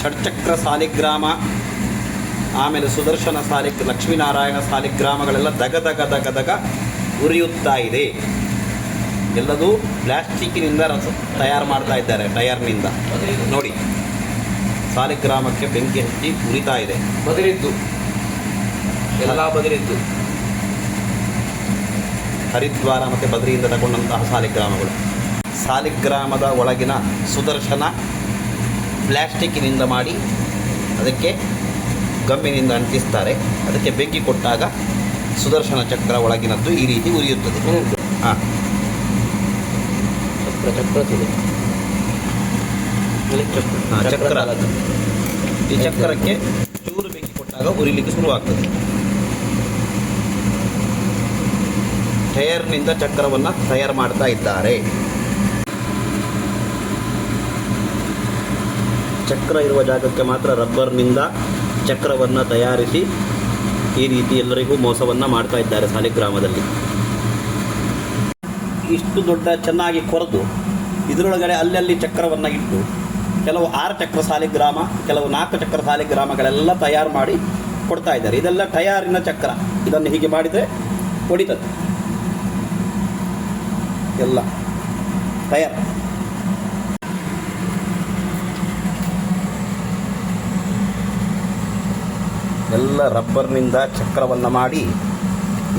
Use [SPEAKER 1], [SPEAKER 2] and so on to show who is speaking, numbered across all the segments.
[SPEAKER 1] ಷಡ್ಚಕ್ರ ಸಾಲಿಗ್ರಾಮ ಆಮೇಲೆ ಸುದರ್ಶನ ಸಾಲಿ ಲಕ್ಷ್ಮೀನಾರಾಯಣ ಸಾಲಿಗ್ರಾಮಗಳೆಲ್ಲ ದಗ ದಗ ದಗ ದಗ ಉರಿಯುತ್ತಾ ಇದೆ. ಎಲ್ಲದೂ ಪ್ಲಾಸ್ಟಿಕ್ಕಿನಿಂದ ರಸ ತಯಾರು ಮಾಡ್ತಾ ಇದ್ದಾರೆ ಟಯರ್ನಿಂದ. ನೋಡಿ ಸಾಲಿಗ್ರಾಮಕ್ಕೆ ಬೆಂಕಿ ಹಚ್ಚಿ ಉರಿತಾ ಇದೆ.
[SPEAKER 2] ಬದಿರಿದ್ದು. ಎಲ್ಲ ಬದಿರಿದ್ದು.
[SPEAKER 1] ಹರಿದ್ವಾರ ಮತ್ತು ಬದ್ರಿಯಿಂದ ತಗೊಂಡಂತಹ ಸಾಲಿಗ್ರಾಮಗಳು. ಸಾಲಿಗ್ರಾಮದ ಒಳಗಿನ ಸುದರ್ಶನ ಪ್ಲಾಸ್ಟಿಕ್ಕಿನಿಂದ ಮಾಡಿ ಅದಕ್ಕೆ ಗಮ್ಮಿನಿಂದ ಅಂಟಿಸ್ತಾರೆ. ಅದಕ್ಕೆ ಬೆಂಕಿ ಕೊಟ್ಟಾಗ ಸುದರ್ಶನ ಚಕ್ರ ಒಳಗಿನದ್ದು ಈ ರೀತಿ ಉರಿಯುತ್ತದೆ. ಹಾಂ.
[SPEAKER 2] ಚಕ್ರ ಚಕ್ರ.
[SPEAKER 1] ಈ ಚಕ್ರಕ್ಕೆ ಚೂರು ಬೆಂಕಿ ಕೊಟ್ಟಾಗ ಉರಿಲಿಕ್ಕೆ ಶುರುವಾಗ್ತದೆ. ಟಯರ್ನಿಂದ ಚಕ್ರವನ್ನು ತಯಾರು ಮಾಡ್ತಾ ಇದ್ದಾರೆ. ಚಕ್ರ ಇರುವ ಜಾಗಕ್ಕೆ ಮಾತ್ರ ರಬ್ಬರ್ನಿಂದ ಚಕ್ರವನ್ನು ತಯಾರಿಸಿ ಈ ರೀತಿ ಎಲ್ಲರಿಗೂ ಮೋಸವನ್ನು ಮಾಡ್ತಾ ಇದ್ದಾರೆ ಸಾಲಿಗ್ರಾಮದಲ್ಲಿ. ಇಷ್ಟು ದೊಡ್ಡ ಚೆನ್ನಾಗಿ ಕೊರೆದು ಇದರೊಳಗಡೆ ಅಲ್ಲಲ್ಲಿ ಚಕ್ರವನ್ನು ಇಟ್ಟು ಕೆಲವು ಆರು ಚಕ್ರ ಸಾಲಿಗ್ರಾಮ, ಕೆಲವು ನಾಲ್ಕು ಚಕ್ರ ಸಾಲಿಗ್ರಾಮಗಳೆಲ್ಲ ತಯಾರು ಮಾಡಿ ಕೊಡ್ತಾ ಇದ್ದಾರೆ. ಇದೆಲ್ಲ ತಯಾರಿನ ಚಕ್ರ. ಇದನ್ನು ಹೀಗೆ ಮಾಡಿದರೆ ಹೊಡಿತದೆ. ಎಲ್ಲ ಟಯರ್ ಎಲ್ಲ ರಬ್ಬರ್ನಿಂದ ಚಕ್ರವನ್ನು ಮಾಡಿ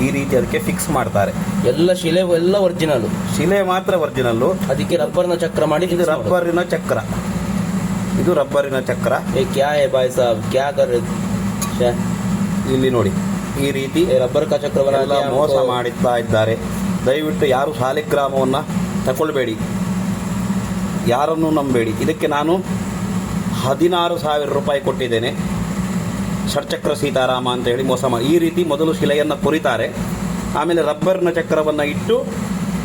[SPEAKER 1] ಈ ರೀತಿ ಅದಕ್ಕೆ ಫಿಕ್ಸ್ ಮಾಡ್ತಾರೆ.
[SPEAKER 2] ಎಲ್ಲ ಶಿಲೆ ಎಲ್ಲ ಒರಿಜಿನಲ್
[SPEAKER 1] ಶಿಲೆ ಮಾತ್ರ ಒರಿಜಿನಲ್
[SPEAKER 2] ಅದಕ್ಕೆ ರಬ್ಬರ್ನ ಚಕ್ರ ಮಾಡಿ
[SPEAKER 1] ಇದು ರಬ್ಬರಿನ ಚಕ್ರ. ಇದು ರಬ್ಬರಿನ ಚಕ್ರ.
[SPEAKER 2] ಏ ಕ್ಯಾ ಏ ಬಾಯ್ ಸಾಬ್? ಕ್ಯಾ ಕರ್
[SPEAKER 1] ಇಲ್ಲಿ ನೋಡಿ. ಈ ರೀತಿ
[SPEAKER 2] ರಬ್ಬರ್ ಕ ಚಕ್ರವನ್ನೆಲ್ಲ
[SPEAKER 1] ಮೋಸ ಮಾಡುತ್ತಾ ಇದ್ದಾರೆ. ದಯವಿಟ್ಟು ಯಾರು ಸಾಲಿಗ್ರಾಮವನ್ನು ತಗೊಳ್ಬೇಡಿ. ಯಾರನ್ನು ನಂಬೇಡಿ. ಇದಕ್ಕೆ ನಾನು ಹದಿನಾರು ಸಾವಿರ ರೂಪಾಯಿ ಕೊಟ್ಟಿದ್ದೇನೆ. ಷಡ್ಚಕ್ರ ಸೀತಾರಾಮ ಅಂತ ಹೇಳಿ ಮೋಸ ಮಾಡಿ ಈ ರೀತಿ ಮೊದಲು ಶಿಲೆಯನ್ನು ಕೊರಿತಾರೆ. ಆಮೇಲೆ ರಬ್ಬರ್ನ ಚಕ್ರವನ್ನು ಇಟ್ಟು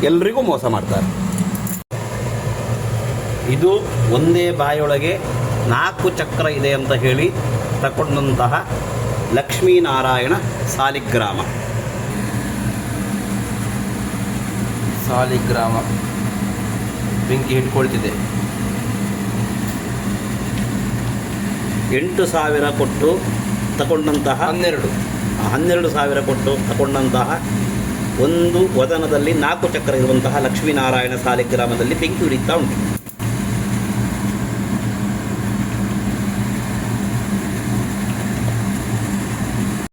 [SPEAKER 1] ಎಲ್ರಿಗೂ ಮೋಸ ಮಾಡ್ತಾರೆ. ಇದು ಒಂದೇ ಬಾಯೊಳಗೆ ನಾಲ್ಕು ಚಕ್ರ ಇದೆ ಅಂತ ಹೇಳಿ ತಕೊಂಡಂತಹ ಲಕ್ಷ್ಮೀನಾರಾಯಣ ಸಾಲಿಗ್ರಾಮ.
[SPEAKER 2] ಸಾಲಿಗ್ರಾಮ. ಬೆಂಕಿ ಹಿಡ್ಕೊಳ್ತಿದೆ.
[SPEAKER 1] ಎಂಟು ಸಾವಿರ ಕೊಟ್ಟು ತಗೊಂಡಂತಹ
[SPEAKER 2] ಹನ್ನೆರಡು.
[SPEAKER 1] ಹನ್ನೆರಡು ಸಾವಿರ ಕೊಟ್ಟು ತಗೊಂಡಂತಹ ಒಂದು ವದನದಲ್ಲಿ ನಾಲ್ಕು ಚಕ್ರ ಇರುವಂತಹ ಲಕ್ಷ್ಮೀನಾರಾಯಣ ಸಾಲಿಗ್ರಾಮದಲ್ಲಿ ಬೆಂಕಿ ಉರಿತಾ ಉಂಟು.